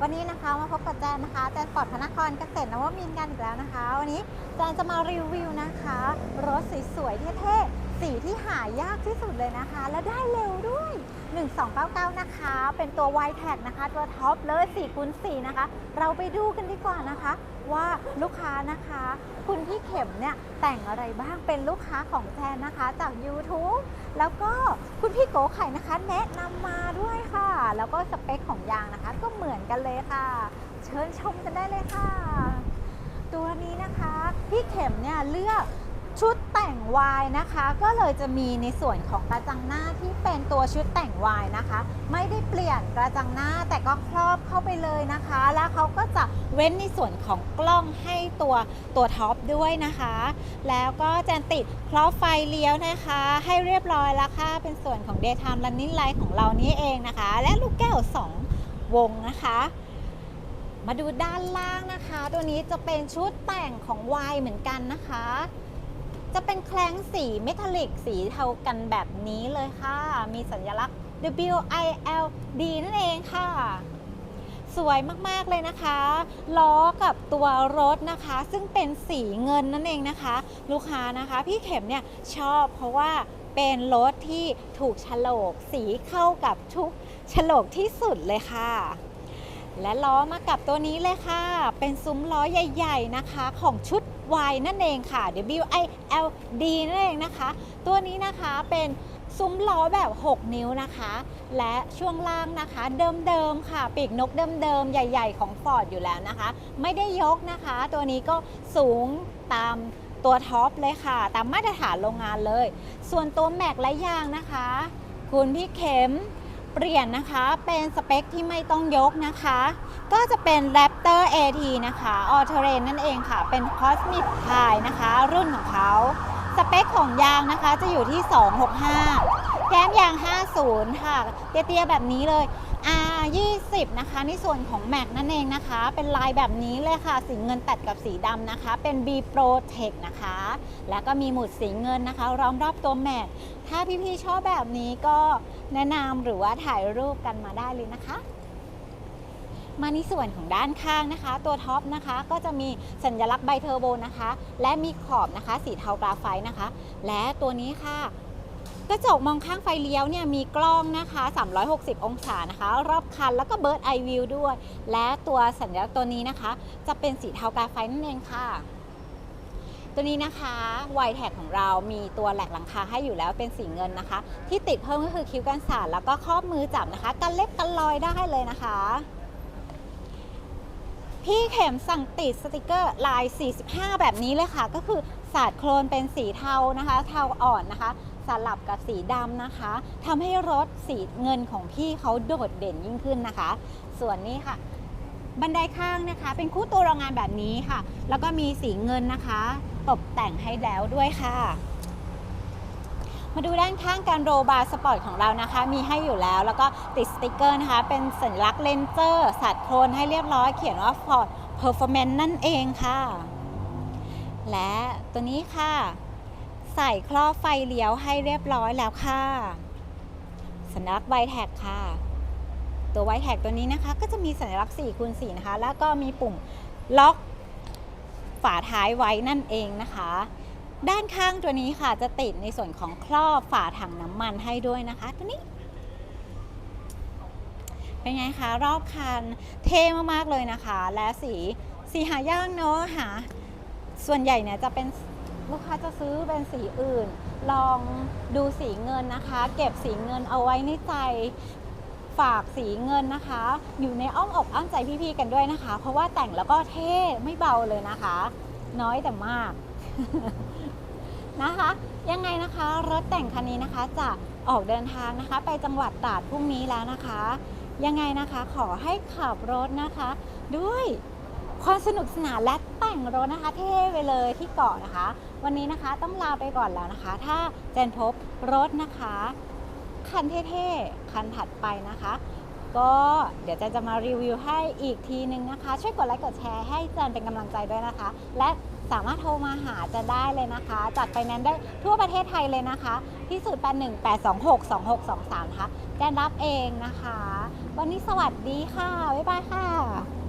วันนี้นะคะมาพบกับแจนนะคะแจนปอดพระนครเกษตรนวมินทร์กันอีกแล้วนะคะ วันนี้แจนจะมารีวิวนะคะ รถสวยๆเท่ๆสีที่หายากที่สุดเลยนะคะ และได้เร็วด้วย 1299 นะคะ เป็นตัว y t a g นะคะ ตัวท็อปเลย4คูณ4นะคะ เราไปดูกันดีกว่านะคะ ว่าลูกค้านะคะ คุณพี่เข็มเนี่ยแต่งอะไรบ้างเป็นลูกค้าของแจนนะคะจาก YouTube แล้วก็คุณพี่โกไข่นะคะ แนะนำมาด้วย แล้วก็สเปคของยางนะคะ ก็เหมือนกันเลยค่ะ เชิญชมกันได้เลยค่ะ ตัวนี้นะคะ พี่เข็มเนี่ยเลือก ชุดแต่งวายนะคะ ก็เลยจะมีในส่วนของกระจังหน้าที่เป็นตัวชุดแต่งวายนะคะ ไม่ได้เปลี่ยนกระจังหน้าแต่ก็ครอบเข้าไปเลยนะคะ แล้วเขาก็จะเว้นในส่วนของกล้องให้ตัวตัวท็อปด้วยนะคะ แล้วก็แจนติดครอบไฟเลี้ยวนะคะ ให้เรียบร้อยแล้วค่ะเป็นส่วนของ daytime running light ของเรานี่เองนะคะ และลูกแก้ว 2 วงนะคะมาดูด้านล่างนะคะ ตัวนี้จะเป็นชุดแต่งของวายเหมือนกันนะคะ จะเป็นแคลงสีเมทัลลิกสีเทากันแบบนี้เลยค่ะ มีสัญลักษณ์ W I L D นั่นเองค่ะ สวยมากๆเลยนะคะ ล้อกับตัวรถนะคะ ซึ่งเป็นสีเงินนั่นเองนะคะ ลูกค้านะคะ พี่เข็มเนี่ยชอบเพราะว่าเป็นรถที่ถูกฉลกสีเข้ากับทุกฉลกที่สุดเลยค่ะ และล้อมากับตัวนี้เลยค่ะ เป็นซุ้มล้อใหญ่ ๆนะคะ ของชุด Y นั่นเองค่ะ W I L D นั่นเองนะคะ ตัวนี้นะคะเป็นซุ้มล้อแบบ 6 นิ้วนะคะ และช่วงล่างนะคะ เดิมๆค่ะ ปีกนกเดิมๆใหญ่ ๆ ของ Ford อยู่แล้วนะคะ ไม่ได้ยกนะคะ ตัวนี้ก็สูงตามตัวท็อปเลยค่ะ ตามมาตรฐานโรงงานเลย ส่วนตัวแม็กและยางนะคะ คุณพี่เข็ม เปลี่ยนนะคะเป็นสเปคที่ไม่ต้องยกนะคะ ก็จะเป็น Raptor AT นะคะ All Terrain นั่นเองค่ะ เป็น Cosmic Pie นะคะ รุ่นของเขาสเปคของยางนะคะจะอยู่ที่ 265 แก้มยาง 50 ค่ะ เตี้ยๆแบบนี้เลย 20 นะคะ ในส่วนของแม็กนั่นเองนะคะ เป็นลายแบบนี้เลยค่ะ สีเงินตัดกับสีดำนะคะ เป็น B Pro Tech นะคะ แล้วก็มีหมุดสีเงินนะคะล้อมรอบตัวแม็ก ถ้าพี่ๆชอบแบบนี้ก็แนะนำหรือว่าถ่ายรูปกันมาได้เลยนะคะมาในส่วนของด้านข้างนะคะ ตัวท็อปนะคะก็จะมีสัญลักษณ์ไบเทอร์โบนะคะ และมีขอบนะคะ สีเทากราไฟต์นะคะ และตัวนี้ค่ะ กระจกมองข้างไฟเลี้ยวเนี่ยมีกล้องนะคะ 360 องศานะคะ รอบคันแล้วก็เบิร์ดไอวิวด้วย และตัวสัญลักษณ์ตัวนี้นะคะ จะเป็นสีเทากราไฟนั่นเองค่ะ ตัวนี้นะคะไวแท็กของเรามีตัวแหลกหลังคาให้อยู่แล้วเป็นสีเงินนะคะ ที่ติดเพิ่มก็คือคิ้วกันสาดแล้วก็ครอบมือจับนะคะ กันเล็บกันรอยได้เลยนะคะพี่เข็มสั่งติดสติกเกอร์ลาย 45 แบบนี้เลยค่ะ ก็คือสาดโครนเป็นสีเทานะคะ เทาอ่อนนะคะ สลับกับสีดำนะคะทำให้รถสีเงินของพี่เขาโดดเด่นยิ่งขึ้นนะคะ ส่วนนี้ค่ะ บันไดข้างนะคะ เป็นคู่ตัวโรงงานแบบนี้ค่ะ แล้วก็มีสีเงินนะคะ ตกแต่งให้แล้วด้วยค่ะ มาดูด้านข้างการโรบาร์สปอร์ตของเรานะคะ มีให้อยู่แล้ว แล้วก็ติดสติกเกอร์นะคะ เป็นสัญลักษณ์เลนเจอร์สัดโคนให้เรียบร้อยเขียนว่า Ford Performance นั่นเองค่ะ และตัวนี้ค่ะ ใส่ครอบไฟเลี้ยวให้เรียบร้อยแล้วค่ะสัญลักษณ์ไวแท็กค่ะ ตัวไวแท็กตัวนี้นะคะ ก็จะมีสัญลักษณ์4คูณ4นะคะ แล้วก็มีปุ่มล็อกฝาท้ายไว้นั่นเองนะคะ ด้านข้างตัวนี้ค่ะจะติดในส่วนของครอบฝาถังน้ำมันให้ด้วยนะคะ ตัวนี้ เป็นไงคะ รอบคันเท่มากๆเลยนะคะ และสีสีหายากเนาะหาส่วนใหญ่เนี่ยจะเป็น ลูกค้าจะซื้อเป็นสีอื่น ลองดูสีเงินนะคะ เก็บสีเงินเอาไว้ในใจฝากสีเงินนะคะ อยู่ในอ้อมอกอ้อมใจพี่ๆกันด้วยนะคะ เพราะว่าแต่งแล้วก็เท่ไม่เบาเลยนะคะ น้อยแต่มากนะคะ ยังไงนะคะรถแต่งคันนี้นะคะจะออกเดินทางนะคะ ไปจังหวัดตราดพรุ่งนี้แล้วนะคะ ยังไงนะคะขอให้ขับรถนะคะ ด้วย ความสนุกสนานและแต่งรถนะคะ เท่ไปเลยที่เกาะนะคะ วันนี้นะคะต้องลาไปก่อนแล้วนะคะ ถ้าเจนพบรถนะคะ คันเท่ๆ คันถัดไปนะคะ ก็เดี๋ยวเจนจะมารีวิวให้อีกทีนึงนะคะ ช่วยกดไลค์กดแชร์ให้เจนเป็นกำลังใจด้วยนะคะ และสามารถโทรมาหาเจนได้เลยนะคะ จัดไฟแนนได้ทั่วประเทศไทยเลยนะคะ ที่สุด8 1 8 2 6 2 6 2 3นะคะแจนรับเองนะคะ วันนี้สวัสดีค่ะ บ๊ายบายค่ะ